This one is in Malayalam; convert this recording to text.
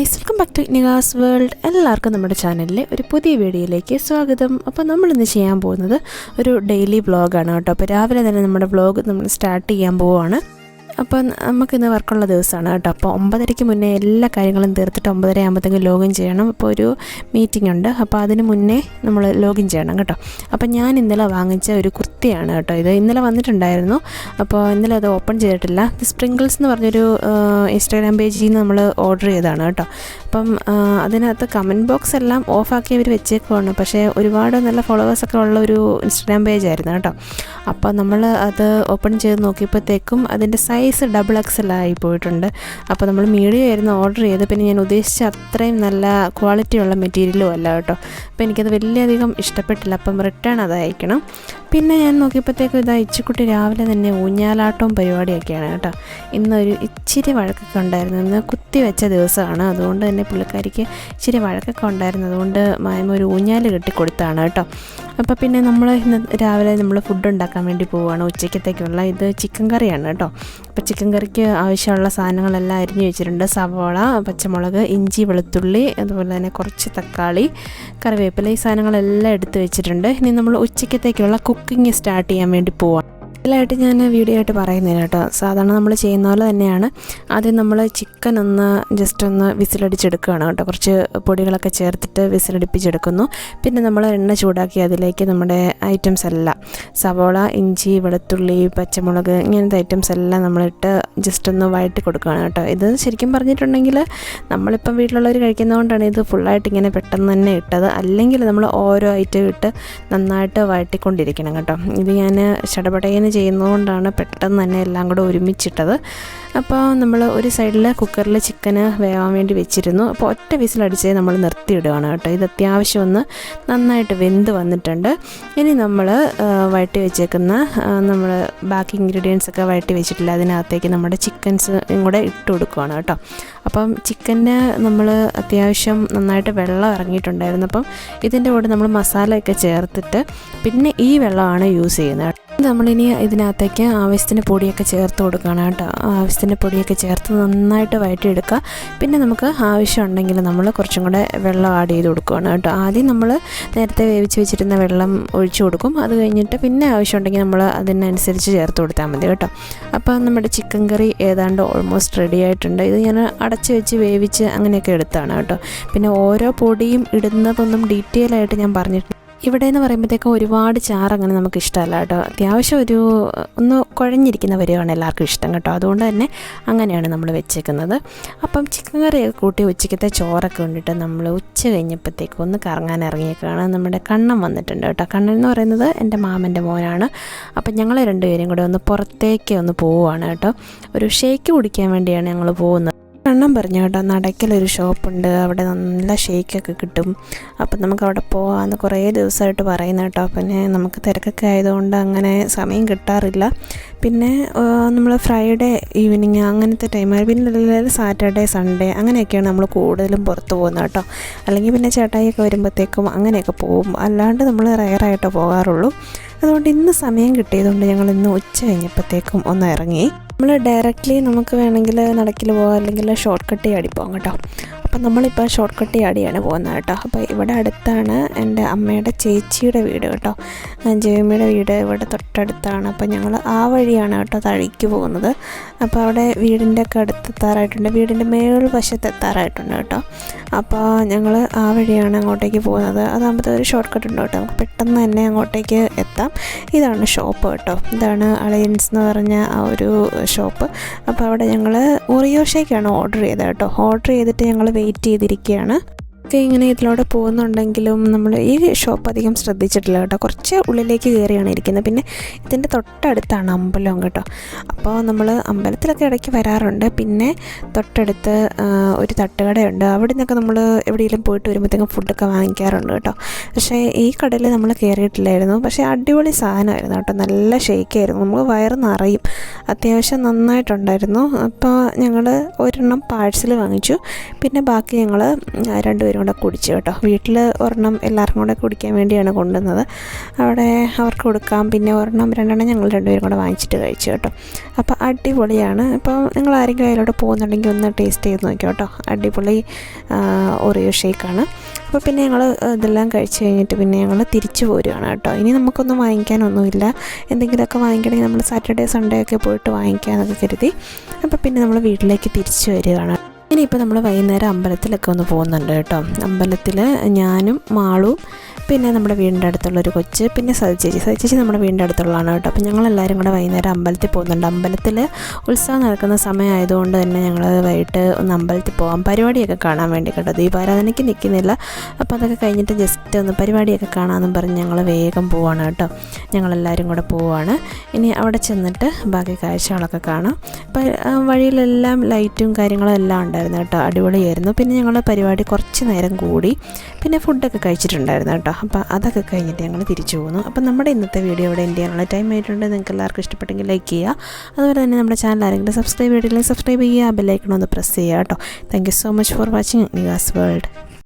Guys welcome back to Nivas world എല്ലാവർക്കും നമ്മുടെ ചാനലിലെ ഒരു പുതിയ വീഡിയോയിലേക്ക് സ്വാഗതം. അപ്പോൾ നമ്മളിന്ന് ചെയ്യാൻ പോകുന്നത് ഒരു ഡെയിലി വ്ളോഗാണ് കേട്ടോ. അപ്പോൾ രാവിലെ തന്നെ നമ്മുടെ വ്ളോഗ് നമ്മൾ സ്റ്റാർട്ട് ചെയ്യാൻ പോവുകയാണ് അപ്പോൾ നമുക്കിന്ന് വർക്കുള്ള ദിവസമാണ് കേട്ടോ. അപ്പോൾ ഒമ്പതരയ്ക്ക് മുന്നേ എല്ലാ കാര്യങ്ങളും തീർത്തിട്ട് ഒമ്പതര ആകുമ്പോഴത്തേക്കും ലോഗിൻ ചെയ്യണം. അപ്പോൾ ഒരു മീറ്റിംഗ് ഉണ്ട്. അപ്പോൾ അതിന് മുന്നേ നമ്മൾ ലോഗിൻ ചെയ്യണം കേട്ടോ. അപ്പോൾ ഞാൻ ഇന്നലെ വാങ്ങിച്ച ഒരു കുർത്തിയാണ് കേട്ടോ ഇത്. ഇന്നലെ വന്നിട്ടുണ്ടായിരുന്നു. അപ്പോൾ ഇന്നലെ അത് ഓപ്പൺ ചെയ്തിട്ടില്ല. സ്പ്രിങ്കിൾസ് എന്ന് പറഞ്ഞൊരു ഇൻസ്റ്റാഗ്രാം പേജിൽ നിന്ന് നമ്മൾ ഓർഡർ ചെയ്തതാണ് കേട്ടോ. അപ്പം അതിനകത്ത് കമന്റ് ബോക്സ് എല്ലാം ഓഫാക്കി അവർ വെച്ചേക്കുവാണ്. പക്ഷേ ഒരുപാട് നല്ല ഫോളോവേഴ്സൊക്കെ ഉള്ള ഒരു ഇൻസ്റ്റാഗ്രാം പേജായിരുന്നു കേട്ടോ. അപ്പോൾ നമ്മൾ അത് ഓപ്പൺ ചെയ്ത് നോക്കിയപ്പോഴത്തേക്കും അതിന്റെ സൈസ് ഡബിൾ എക്സൽ ആയി പോയിട്ടുണ്ട്. അപ്പോൾ നമ്മൾ മീഡിയം ആയിരുന്നു ഓർഡർ ചെയ്ത് പിന്നെ ഞാൻ ഉദ്ദേശിച്ച അത്രയും നല്ല ക്വാളിറ്റി ഉള്ള മെറ്റീരിയലും അല്ല കേട്ടോ. അപ്പോൾ എനിക്കത് വലിയധികം ഇഷ്ടപ്പെട്ടില്ല. അപ്പം റിട്ടേൺ അത് അയക്കണം. പിന്നെ ഞാൻ നോക്കിയപ്പോഴത്തേക്കും ഇതാ ഇച്ചിക്കുട്ടി രാവിലെ തന്നെ ഊഞ്ഞാലാട്ടവും പരിപാടിയൊക്കെയാണ് കേട്ടോ. ഇന്നൊരു ഇച്ചിരി വഴക്കൊക്കെ ഉണ്ടായിരുന്നു. ഇന്ന് കുത്തി വെച്ച ദിവസമാണ്. അതുകൊണ്ട് തന്നെ പുള്ളിക്കാരിക്ക് ഇച്ചിരി വഴക്കൊക്കെ ഉണ്ടായിരുന്നു. അതുകൊണ്ട് മായ്മ ഒരു ഊഞ്ഞാൽ കെട്ടി കൊടുത്താണ് കേട്ടോ. അപ്പോൾ പിന്നെ നമ്മൾ ഇന്ന് രാവിലെ നമ്മൾ ഫുഡ് ഉണ്ടാക്കാൻ വേണ്ടി പോവുകയാണ് ഉച്ചയ്ക്കത്തേക്കുള്ള ഇത് ചിക്കൻ കറിയാണ് കേട്ടോ. അപ്പോൾ ചിക്കൻ കറിക്ക് ആവശ്യമുള്ള സാധനങ്ങളെല്ലാം അരിഞ്ഞു വെച്ചിട്ടുണ്ട്. സവോള പച്ചമുളക് ഇഞ്ചി വെളുത്തുള്ളി അതുപോലെ തന്നെ കുറച്ച് തക്കാളി കറിവേപ്പില ഈ സാധനങ്ങളെല്ലാം എടുത്ത് വെച്ചിട്ടുണ്ട്. ഇനി നമ്മൾ ഉച്ചയ്ക്കത്തേക്കുള്ള കുക്കിംഗ് സ്റ്റാർട്ട് ചെയ്യാൻ വേണ്ടി പോവാം ഇതിലായിട്ട് ഞാൻ വീഡിയോ ആയിട്ട് പറയുന്നില്ല കേട്ടോ. സാധാരണ നമ്മൾ ചെയ്യുന്ന പോലെ തന്നെയാണ്. ആദ്യം നമ്മൾ ചിക്കൻ ഒന്ന് ജസ്റ്റ് ഒന്ന് വിസിലടിച്ചെടുക്കുകയാണ് കേട്ടോ. കുറച്ച് പൊടികളൊക്കെ ചേർത്തിട്ട് വിസിലടിപ്പിച്ചെടുക്കുന്നു. പിന്നെ നമ്മൾ എണ്ണ ചൂടാക്കി അതിലേക്ക് നമ്മുടെ ഐറ്റംസ് എല്ലാം. സവോള ഇഞ്ചി വെളുത്തുള്ളി പച്ചമുളക് ഇങ്ങനത്തെ ഐറ്റംസ് എല്ലാം നമ്മളിട്ട് ജസ്റ്റ് ഒന്ന് വഴറ്റി കൊടുക്കുകയാണ് കേട്ടോ. ഇത് ശരിക്കും പറഞ്ഞിട്ടുണ്ടെങ്കിൽ നമ്മളിപ്പം വീട്ടിലുള്ളവർ കഴിക്കുന്നതുകൊണ്ടാണ് ഇത് ഫുള്ളായിട്ട് ഇങ്ങനെ പെട്ടെന്ന് തന്നെ ഇട്ടത്. അല്ലെങ്കിൽ നമ്മൾ ഓരോ ഐറ്റം ഇട്ട് നന്നായിട്ട് വഴറ്റിക്കൊണ്ടിരിക്കണം കേട്ടോ. ഇത് ഞാൻ ചടപടയെന്ന് ചെയ്യുന്നതുകൊണ്ടാണ് പെട്ടെന്ന് തന്നെ എല്ലാം കൂടെ ഒരുമിച്ചിട്ടത്. അപ്പോൾ നമ്മൾ ഒരു സൈഡിൽ കുക്കറിൽ ചിക്കന് വേവാൻ വേണ്ടി വെച്ചിരുന്നു. അപ്പോൾ ഒറ്റ വിസിലടിച്ചേ നമ്മൾ നിർത്തിയിടുകയാണ് കേട്ടോ. ഇത് അത്യാവശ്യം ഒന്ന് നന്നായിട്ട് വെന്ത് വന്നിട്ടുണ്ട്. ഇനി നമ്മൾ വഴട്ടി വെച്ചേക്കുന്ന നമ്മൾ ബാക്കി ഇൻഗ്രീഡിയൻസ് ഒക്കെ വഴട്ടി വെച്ചിട്ടില്ല. അതിനകത്തേക്ക് നമ്മുടെ ചിക്കൻസ് കൂടെ ഇട്ട് കൊടുക്കുകയാണ് കേട്ടോ. അപ്പം ചിക്കന് നമ്മൾ അത്യാവശ്യം നന്നായിട്ട് വെള്ളം ഇറങ്ങിയിട്ടുണ്ടായിരുന്നു. അപ്പം ഇതിന്റെ കൂടെ നമ്മൾ മസാലയൊക്കെ ചേർത്തിട്ട് പിന്നെ ഈ വെള്ളമാണ് യൂസ് ചെയ്യുന്നത്. നമ്മളിനി ഇതിനകത്തേക്ക് ആവശ്യത്തിന് പൊടിയൊക്കെ ചേർത്ത് കൊടുക്കണം കേട്ടോ. ആവശ്യത്തിന് പൊടിയൊക്കെ ചേർത്ത് നന്നായിട്ട് വഴറ്റിയെടുക്കുക. പിന്നെ നമുക്ക് ആവശ്യമുണ്ടെങ്കിൽ നമ്മൾ കുറച്ചും കൂടെ വെള്ളം ആഡ് ചെയ്ത് കൊടുക്കുകയാണ് കേട്ടോ. ആദ്യം നമ്മൾ നേരത്തെ വേവിച്ച് വെച്ചിരുന്ന വെള്ളം ഒഴിച്ചു കൊടുക്കും. അത് കഴിഞ്ഞിട്ട് പിന്നെ ആവശ്യമുണ്ടെങ്കിൽ നമ്മൾ അതിനനുസരിച്ച് ചേർത്ത് കൊടുത്താൽ മതി കേട്ടോ. അപ്പോൾ നമ്മുടെ ചിക്കൻ കറി ഏതാണ്ട് ഓൾമോസ്റ്റ് റെഡി ആയിട്ടുണ്ട്. ഇത് ഞാൻ അടച്ച് വെച്ച് വേവിച്ച് അങ്ങനെയൊക്കെ എടുത്താണ് കേട്ടോ. പിന്നെ ഓരോ പൊടിയും ഇടുന്നതൊന്നും ഡീറ്റെയിൽ ആയിട്ട് ഞാൻ പറഞ്ഞിട്ടുണ്ട് ഇവിടെ എന്ന് പറയുമ്പോഴത്തേക്കും ഒരുപാട് ചാറങ്ങനെ നമുക്ക് ഇഷ്ടമല്ല കേട്ടോ. അത്യാവശ്യം ഒരു ഒന്ന് കുഴഞ്ഞിരിക്കുന്ന വരികയാണ് എല്ലാവർക്കും ഇഷ്ടം കേട്ടോ. അതുകൊണ്ട് തന്നെ അങ്ങനെയാണ് നമ്മൾ വെച്ചേക്കുന്നത്. അപ്പം ചിക്കൻ കറിയൊക്കെ കൂട്ടി ഉച്ചക്കത്തെ ചോറൊക്കെ കൊണ്ടിട്ട് നമ്മൾ ഉച്ച കഴിഞ്ഞപ്പോഴത്തേക്കും ഒന്ന് കറങ്ങാൻ ഇറങ്ങിയേക്കാണ്. നമ്മുടെ കണ്ണൻ വന്നിട്ടുണ്ട് കേട്ടോ. കണ്ണൻ എന്ന് പറയുന്നത് എന്റെ മാമന്റെ മോനാണ്. അപ്പം ഞങ്ങൾ രണ്ടുപേരും കൂടെ ഒന്ന് പുറത്തേക്ക് ഒന്ന് പോവുകയാണ് കേട്ടോ. ഒരു ഷേക്ക് കുടിക്കാൻ വേണ്ടിയാണ് ഞങ്ങൾ പോകുന്നത്. കണ്ണം പറഞ്ഞു കേട്ടോ. നടക്കലൊരു ഷോപ്പുണ്ട്. അവിടെ നല്ല ഷേക്കൊക്കെ കിട്ടും. അപ്പം നമുക്ക് അവിടെ പോകാമെന്ന് കുറേ ദിവസമായിട്ട് പറയുന്ന കേട്ടോ. പിന്നെ നമുക്ക് തിരക്കൊക്കെ ആയതുകൊണ്ട് അങ്ങനെ സമയം കിട്ടാറില്ല. പിന്നെ നമ്മൾ ഫ്രൈഡേ ഈവനിങ് അങ്ങനത്തെ ടൈം പിന്നെ സാറ്റർഡേ സൺഡേ അങ്ങനെയൊക്കെയാണ് നമ്മൾ കൂടുതലും പുറത്ത് പോകുന്നത് കേട്ടോ. അല്ലെങ്കിൽ പിന്നെ ചേട്ടായിയൊക്കെ വരുമ്പോഴത്തേക്കും അങ്ങനെയൊക്കെ പോകും. അല്ലാണ്ട് നമ്മൾ റയറായിട്ട് പോകാറുള്ളൂ. അതുകൊണ്ട് ഇന്ന് സമയം കിട്ടിയതുകൊണ്ട് ഞങ്ങൾ ഇന്ന് ഉച്ച കഴിഞ്ഞപ്പോഴത്തേക്കും ഒന്ന് ഇറങ്ങി. നമ്മൾ ഡയറക്റ്റ്ലി നമുക്ക് വേണമെങ്കിൽ നടക്കിൽ പോകാം അല്ലെങ്കിൽ ഷോർട്ട് കട്ട് ചെയ്യാടി പോകാം കേട്ടോ. അപ്പം നമ്മളിപ്പോൾ ഷോർട്ട് കട്ട് ചാടിയാണ് പോകുന്നത് കേട്ടോ. അപ്പോൾ ഇവിടെ അടുത്താണ് എന്റെ അമ്മയുടെ ചേച്ചിയുടെ വീട് കേട്ടോ. ജയമ്മയുടെ വീട് ഇവിടെ തൊട്ടടുത്താണ്. അപ്പോൾ ഞങ്ങൾ ആ വഴിയാണ് കേട്ടോ തഴിക്ക് പോകുന്നത്. അപ്പോൾ അവിടെ വീടിന്റെ ഒക്കെ അടുത്തെത്താറായിട്ടുണ്ട്. വീടിന്റെ മേൾ വശത്ത് എത്താറായിട്ടുണ്ട് കേട്ടോ. അപ്പോൾ ഞങ്ങൾ ആ വഴിയാണ് അങ്ങോട്ടേക്ക് പോകുന്നത്. അതാകുമ്പോഴത്തെ ഒരു ഷോർട്ട് കട്ട് ഉണ്ട് കേട്ടോ. നമുക്ക് പെട്ടെന്ന് തന്നെ അങ്ങോട്ടേക്ക് എത്താം. ഇതാണ് ഷോപ്പ് കേട്ടോ. ഇതാണ് അലയൻസ് എന്ന് പറഞ്ഞ ആ ഒരു ഷോപ്പ് അപ്പോൾ അവിടെ ഞങ്ങൾ ഓറിയോ ഷേക്കാണ് ഓർഡർ ചെയ്തത് കേട്ടോ. ഓർഡർ ചെയ്തിട്ട് ഞങ്ങൾ വെയിറ്റ് ചെയ്തിരിക്കുകയാണ്. ഒക്കെ ഇങ്ങനെ ഇതിലൂടെ പോകുന്നുണ്ടെങ്കിലും നമ്മൾ ഈ ഷോപ്പ് അധികം ശ്രദ്ധിച്ചിട്ടില്ല കേട്ടോ. കുറച്ച് ഉള്ളിലേക്ക് കയറിയാണ് ഇരിക്കുന്നത്. പിന്നെ ഇതിന്റെ തൊട്ടടുത്താണ് അമ്പലം കേട്ടോ. അപ്പോൾ നമ്മൾ അമ്പലത്തിലൊക്കെ ഇടയ്ക്ക് വരാറുണ്ട്. പിന്നെ തൊട്ടടുത്ത് ഒരു തട്ടുകടയുണ്ട്. അവിടെ നിന്നൊക്കെ നമ്മൾ എവിടെയെങ്കിലും പോയിട്ട് വരുമ്പോഴത്തേക്കും ഫുഡൊക്കെ വാങ്ങിക്കാറുണ്ട് കേട്ടോ. പക്ഷേ ഈ കടയിൽ നമ്മൾ കയറിയിട്ടില്ലായിരുന്നു. പക്ഷേ അടിപൊളി സാധനമായിരുന്നു കേട്ടോ. നല്ല ഷേക്കായിരുന്നു നമുക്ക് വയറ് നിറയും. അത്യാവശ്യം നന്നായിട്ടുണ്ടായിരുന്നു. അപ്പോൾ ഞങ്ങൾ ഒരെണ്ണം പാഴ്സൽ വാങ്ങിച്ചു. പിന്നെ ബാക്കി ഞങ്ങൾ രണ്ടുപേരും കൂടെ കുടിച്ചു കേട്ടോ. വീട്ടിൽ ഒരെണ്ണം എല്ലാവർക്കും കൂടെ കുടിക്കാൻ വേണ്ടിയാണ് കൊണ്ടുവന്നത്. അവിടെ അവർക്ക് കൊടുക്കാം. പിന്നെ ഒരെണ്ണം രണ്ടെണ്ണം ഞങ്ങൾ രണ്ടുപേരും കൂടെ വാങ്ങിച്ചിട്ട് കഴിച്ചു കേട്ടോ. അപ്പോൾ അടിപൊളിയാണ്. ഇപ്പോൾ നിങ്ങൾ ആരെങ്കിലും അതിലോട്ട് പോകുന്നുണ്ടെങ്കിൽ ഒന്ന് ടേസ്റ്റ് ചെയ്ത് നോക്കി കേട്ടോ. അടിപൊളി ഒറിയോ ഷേക്കാണ് അപ്പോൾ പിന്നെ ഞങ്ങൾ ഇതെല്ലാം കഴിച്ച് കഴിഞ്ഞിട്ട് പിന്നെ ഞങ്ങൾ തിരിച്ചു പോരുകയാണ് കേട്ടോ. ഇനി നമുക്കൊന്നും വാങ്ങിക്കാനൊന്നുമില്ല. എന്തെങ്കിലുമൊക്കെ വാങ്ങിക്കണമെങ്കിൽ നമ്മൾ സാറ്റർഡേ സൺഡേ ഒക്കെ പോയിട്ട് വാങ്ങിക്കാമെന്നൊക്കെ കരുതി. അപ്പോൾ പിന്നെ നമ്മൾ വീട്ടിലേക്ക് തിരിച്ചു വരികയാണ്. ഇനിയിപ്പോൾ നമ്മൾ വൈകുന്നേരം അമ്പലത്തിലൊക്കെ ഒന്ന് പോകുന്നുണ്ട് കേട്ടോ. അമ്പലത്തിൽ ഞാനും മാളും പിന്നെ നമ്മുടെ വീടിന്റെ അടുത്തുള്ള ഒരു കൊച്ച് പിന്നെ സജിച്ചേച്ചി സജിച്ചേച്ചി നമ്മുടെ വീടിന്റെ അടുത്തുള്ളതാണ് കേട്ടോ. അപ്പോൾ ഞങ്ങളെല്ലാവരും കൂടെ വൈകുന്നേരം അമ്പലത്തിൽ പോകുന്നുണ്ട്. അമ്പലത്തിൽ ഉത്സവം നടക്കുന്ന സമയമായതുകൊണ്ട് തന്നെ ഞങ്ങൾ വൈകിട്ട് ഒന്ന് അമ്പലത്തിൽ പോകാം പരിപാടിയൊക്കെ കാണാൻ വേണ്ടി കേട്ടോ. ദീപാരാധനയ്ക്ക് നിൽക്കുന്നില്ല. അപ്പോൾ അതൊക്കെ കഴിഞ്ഞിട്ട് ജസ്റ്റ് ഒന്ന് പരിപാടിയൊക്കെ കാണാമെന്നും പറഞ്ഞ് ഞങ്ങൾ വേഗം പോവാണ് കേട്ടോ. ഞങ്ങളെല്ലാവരും കൂടെ പോവാണ്. ഇനി അവിടെ ചെന്നിട്ട് ബാക്കി കാഴ്ചകളൊക്കെ കാണാം. വഴിയിലെല്ലാം ലൈറ്റും കാര്യങ്ങളും എല്ലാം ഉണ്ടായിരുന്നു കേട്ടോ. അടിപൊളിയായിരുന്നു. പിന്നെ ഞങ്ങൾ പരിപാടി കുറച്ച് നേരം കൂടി പിന്നെ ഫുഡൊക്കെ കഴിച്ചിട്ടുണ്ടായിരുന്നു കേട്ടോ. അപ്പോൾ അതൊക്കെ കഴിഞ്ഞിട്ട് ഞങ്ങൾ തിരിച്ചു പോകുന്നു അപ്പോൾ നമ്മുടെ ഇന്നത്തെ വീഡിയോ ഇവിടെ എന്റെ ചെയ്യാനുള്ള ടൈം ആയിട്ടുണ്ട്. നിങ്ങൾക്ക് എല്ലാവർക്കും ഇഷ്ടപ്പെട്ടെങ്കിൽ ലൈക്ക് ചെയ്യുക. അതുപോലെ തന്നെ നമ്മുടെ ചാനൽ ആരെങ്കിലും സബ്സ്ക്രൈബ് ചെയ്തിട്ടില്ലെങ്കിൽ സബ്സ്ക്രൈബ് ചെയ്യുക. ബെല്ലൈക്കൺ ഒന്ന് പ്രസ് ചെയ്യുക കേട്ടോ. Thank so much for watching Nivas world